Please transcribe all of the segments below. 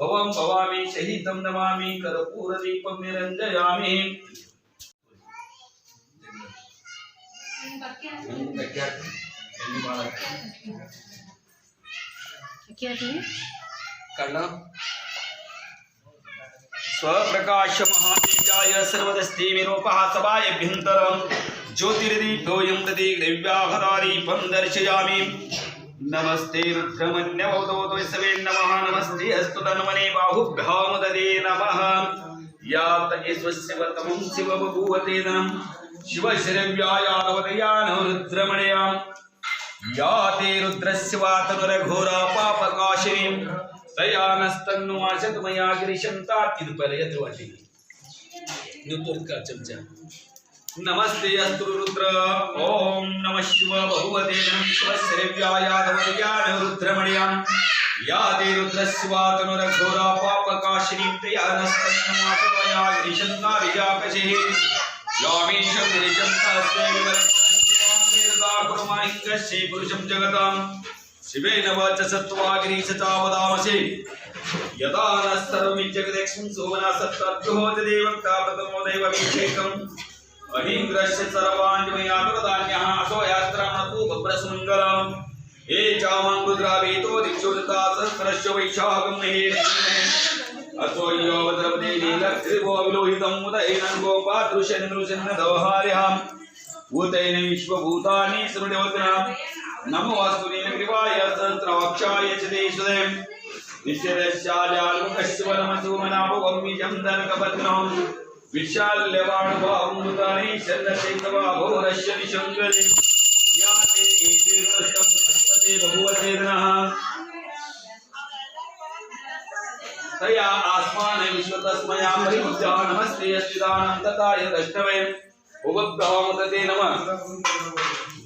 भवं भवामि शहीदं नमामि कर्पूरदीपं निरञ्जयामि। स्वप्रकाश महातेजाय सर्वदस्तीमिरोपः सभायभ्यन्तरं ज्योतिर्दीपोऽयं प्रति दिव्याभरादीपं दर्शयामि नमस्ते रुद्रमन्यवदोतो सवे नमः नमस्ते अस्तु तन्मने बाहुभ्यामुददे नमः। यात स्वस्य वर्तमं शिव बभूवते धनं शिवशरव्यायावदयानो रुद्रमणयां। या ते रुद्रस्य वातनुरघोरा पापकाशिनीं तया नस्तन्नुवाचत मया गिरिशन्तात्युपलयत वाटिनी नुतुर्का चमचा नमस्ते अस्तु रुद्र। ओम नमः शिव भगवते नमः। शिवशरव्यायादवदयानो रुद्रमणयां। या ते पापकाशिनीं तया नस्तन्नुवाचत मया गिरिशन्ताभिजाकशे यामीशं गिरिशन्तास्ते पुरुषं जगतां शिवेन वाचसत्वागिरीशतावदामसि यदा न सर्वमिज्जगदेक्षं सोमना सत्तद्युहोति देवं तावतमो दैवमीशेकम् अहीन्द्रस्य सर्वाञ्जमयातुरदान्यः असो यात्रामतु बभ्रसुमङ्गलम् हे चामाङ्गुद्रावेतो दिक्षोदता सहस्रस्य वैशाखं महे। असो योवद्रवदे नीलत्रिभो विलोहितम् उदयनं गोपादृशनिरुशन्न दवहार्याम्। विश्वभूतानि समृडवतनाम् नमो। वास्तु नीलग्रीवाय सहस्रवक्षाय च देशदे निश्चयस्याजालमुखस्य वनमसुमनाभवम्यजं दनकपत्नम् विशाल्यवाणुभावमुदानि शरणशैतवाभोरस्य निशङ्करे याते एतेर्वशं हस्तते बहुवचेदनः तया आस्माने विश्वतस्मया परिमुद्या नमस्ते अस्तिदानं तथाय दष्टवे नमः।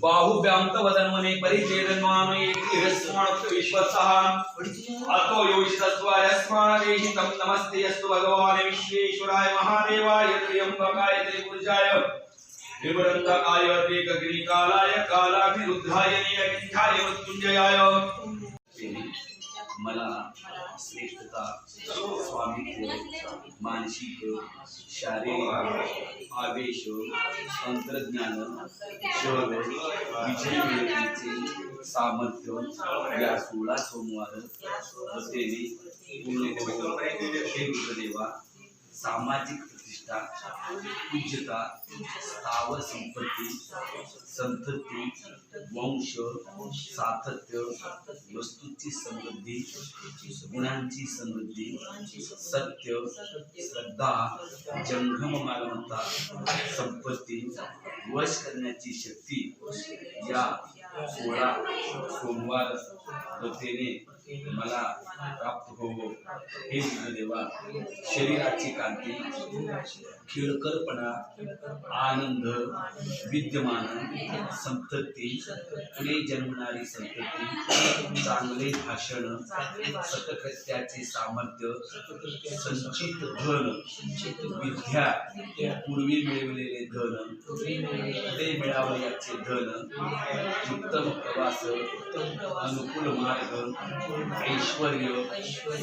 बाहुभ्यां तव धन्वने परिचेदन्वानो एकस्मात् विश्वसः। अतो योषितस्वायस्मादेहितं नमस्ते, अस्तु भगवान् विश्वेश्वराय महादेवाय, त्र्यम्बकाय त्रिपुरुषाय त्रिपुरन्दकाय त्रिगग्निकालाय कालाभिरुद्धाय नीलकण्ठाय मृत्युंजयाय मला श्रेष्ठता स्वामित्व मानसिक शारीरिक आवेश तंत्रज्ञान शोध विजय मिळवण्याचे सामर्थ्य या सोळा सोमवार वतेने पूर्ण देवा सामाजिक प्रतिष्ठा पूज्यता, स्थावर संपत्ती, संतती, वंश, सातत्य, वस्तूची समृद्धी गुणांची समृद्धी सत्य, श्रद्धा जंगम मालमत्ता, संपत्ती, वश करण्याची शक्ती, या सोळा सोमवार मला प्राप्त होवो हे. देवा शरीराची कांती खेळकरपणा आनंद विद्यमान संतती पुढे जन्मणारी संतती चांगले भाषण सतकृत्याचे सामर्थ्य संचित धन विद्या पूर्वी मिळवलेले धन पुढे मिळावं याचे धन उत्तम प्रवास अनुकूल मार्ग ऐश्वर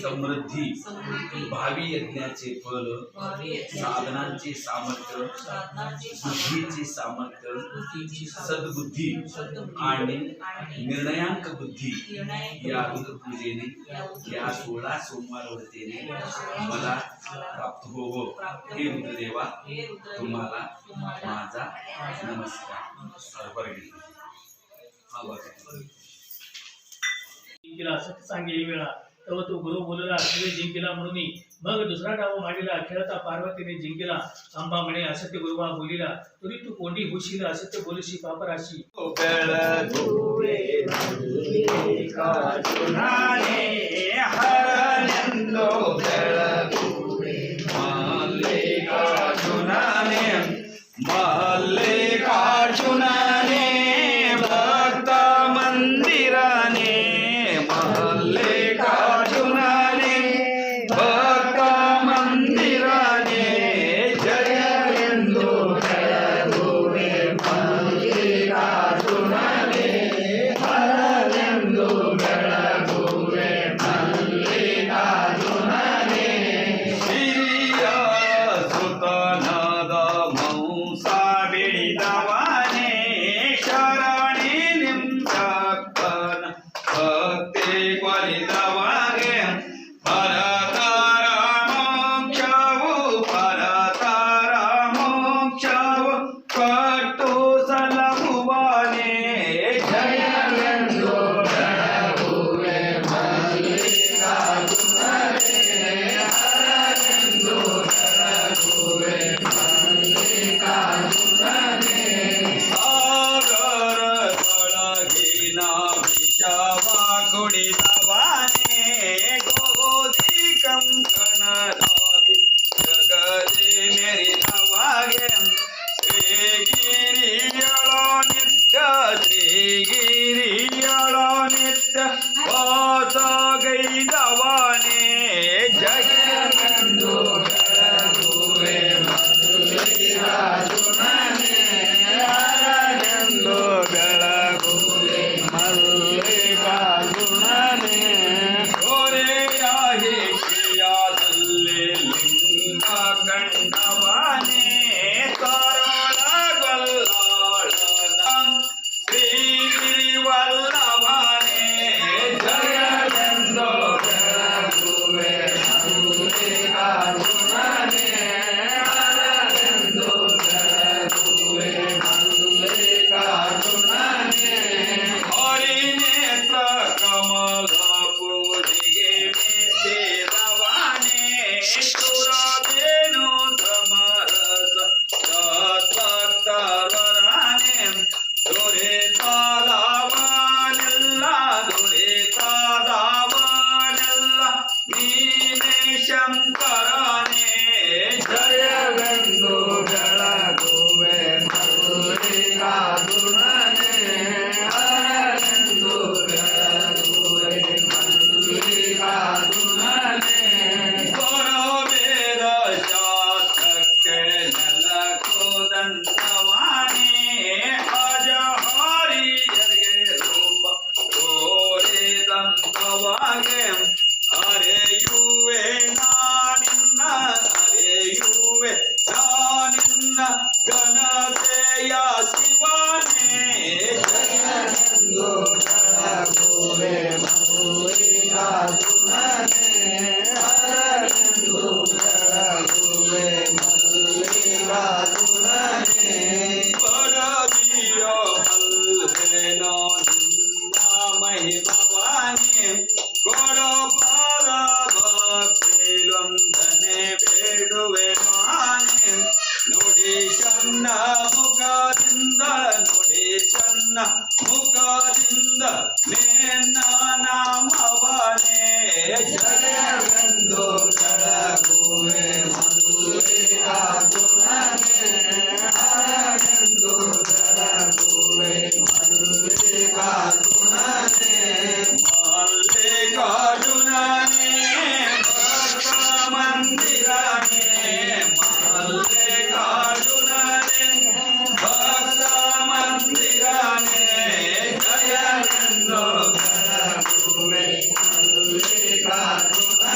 समृद्धी भावी यज्ञाचे फल साधनांचे सामर्थ्य बुद्धीचे सामर्थ्य सद्बुद्धी आणि निर्णयांक बुद्धी या रुद्रपूजेने या सोळा सोमवार वरतेने मला प्राप्त होवो. हे रुद्रदेवा तुम्हाला माझा नमस्कार. अर्पण हा बघा. जिंकिला सत्य सांगे वेळा. तेव्हा तो गुरु बोलला शिवे जिंकिला म्हणून मग दुसरा डाव मांडिला खेळता पार्वतीने जिंकिला अंबा म्हणे असत्य गुरुवा बोलिला तुरी तू कोंडी होशील असत्य बोलशी पापराशी मल्लिकार्जुनाने भक्त Bye.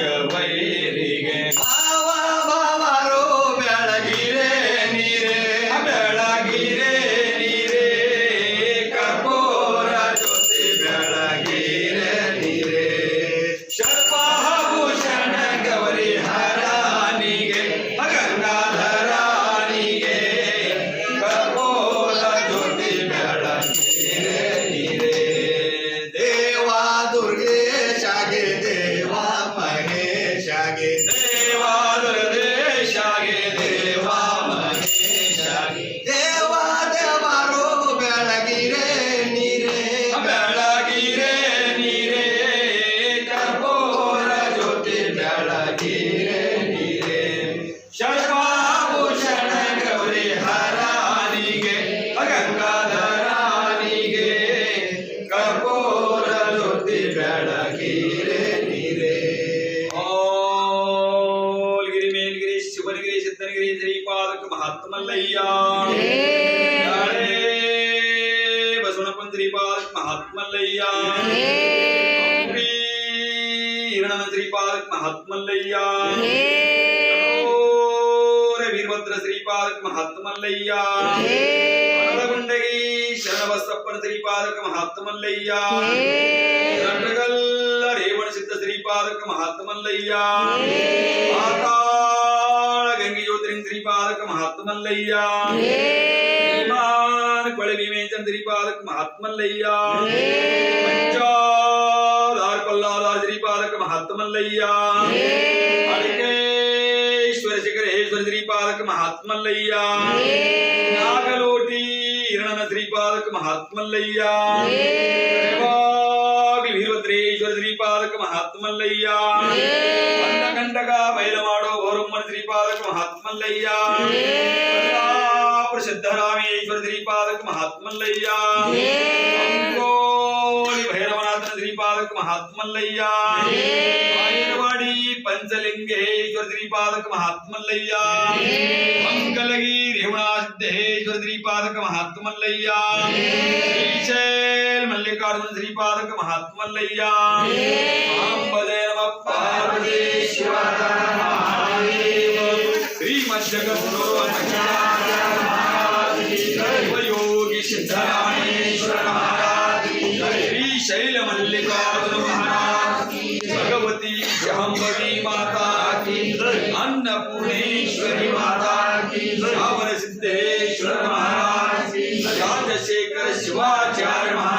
uh, ಬೆಳಗಿರೆ ನೀರೆ ಓಲ್ಗಿರಿ ಮೇಲ್ಗಿರಿ ಶಿವನಿಗಿರಿ ಸಿದ್ಧನಗಿರಿ ಶ್ರೀಪಾದಕ ಮಹಾತ್ಮಲ್ಲಯ್ಯ ಬಸವನಪ್ಪನ ಶ್ರೀಪಾದಕ ಮಹಾತ್ಮಲ್ಲಯ್ಯ ಹಿರಣನ ಶ್ರೀಪಾದಕ ಮಹಾತ್ಮಲ್ಲಯ್ಯ वीरभद्र श्रीपादक महात्मल्लैया शरणबंडगी शरणबसप्पन श्रीपादक महात्मल्लैया ज्योतिर्लिंगोदक महात्मल्लय्या पाताल गंगी ज्योतिर्लिंग त्रिपादक महात्मल्लय्या विमान कल विवेचन त्रिपादक महात्मल्लय्या पंचालार पल्लालार त्रिपादक महात्मल्लय्या अड़केश्वर शिखर हेश्वर त्रिपादक महात्मल्लय्या नागलोटी हिरण त्रिपादक महात्मल्लय्या మహాత్మల్లయ్య. అండగండగా బయలమాడో ఓరమ్మన శ్రీపాదక మహాత్మల్లయ్య. ప్రసిద్ధరామేశ్వర శ్రీపాదక మహాత్మల్లయ్య. భైరవనాథన శ్రీపాదక మహాత్మల్లయ్య. వాయనవాడి పంచలింగేశ్వర శ్రీపాదక మహాత్మల్లయ్య. మంగళగిరి రేవణాసిద్ధేశ్వర శ్రీపాదక మహాత్మల్లయ్య. శ్రీశైల్ మల్లికార్జున శ్రీపాదక మహాత్మల్లయ్య అంబదే నమ పార్వతీశ్వర శ్రీమజ్జగద్గురు యోగి సిద్ధరామేశ్వర మహారాజ్ శ్రీశైల మల్లికార్జున మహారాజ్ भगवती जाम्बवी माता की अन्नपूर्णेश्वरी माता की रावण सिद्धेश्वर महाराज की राजशेखर शिवाचार्य महाराज की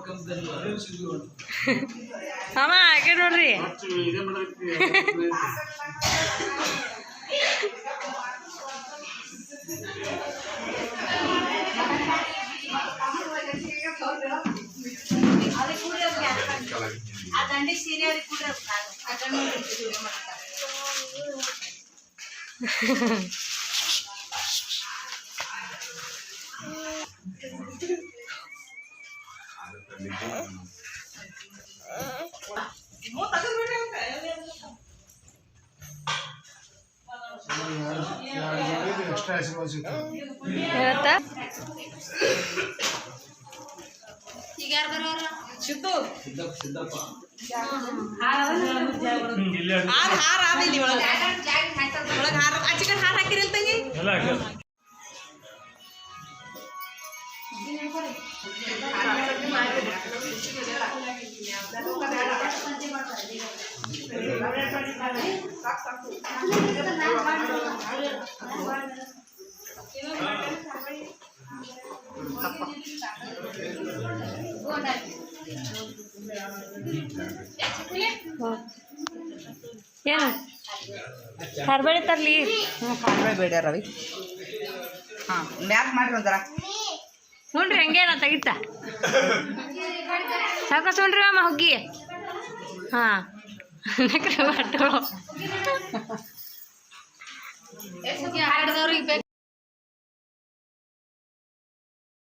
ಇನ್ನೊಂದು ಕಂಪದಲ್ಲಿ ಅದೇ ಸಿದ್ದು ಉಂಟು. ಅಮ್ಮ ಯಾಕೆ ನೋಡ್ರಿ ಇದೇ ಮಾಡೋದಕ್ಕೆ ಅದಂಡಿ ಸೀರೆ ಎಕ್ಸ್ಟ್ರಾ ಆಶೀರ್ವಾದ ಹೇಳ್ತಾ? ಈಗ ಯಾರು ಸಿದ್ದು ಸಿದ್ದಪ್ಪ ಹಾರ ಹಾರ ಹಾರ ಹಾರ ತಂಗಿ? ಹಾರ ಏನು? ಕರ್ಬೇಳೆ ತರ್ಲಿ. ಹ್ಞೂ ಕಾಣ್ಬೇಡ ಬೇಡ ರವಿ. ಹಾಂ ಮ್ಯಾಕ್ ಮಾಡ್ರಿ ಒಂಥರ. ನೋಡ್ರಿ ಹಂಗೇನ ತೆಗಿತ? ಸಾಕಷ್ಟು ಹುಣ್ರಿ ಅಮ್ಮ ಹುಗ್ಗಿ. ಹಾಂ. ನಕ್ರೆ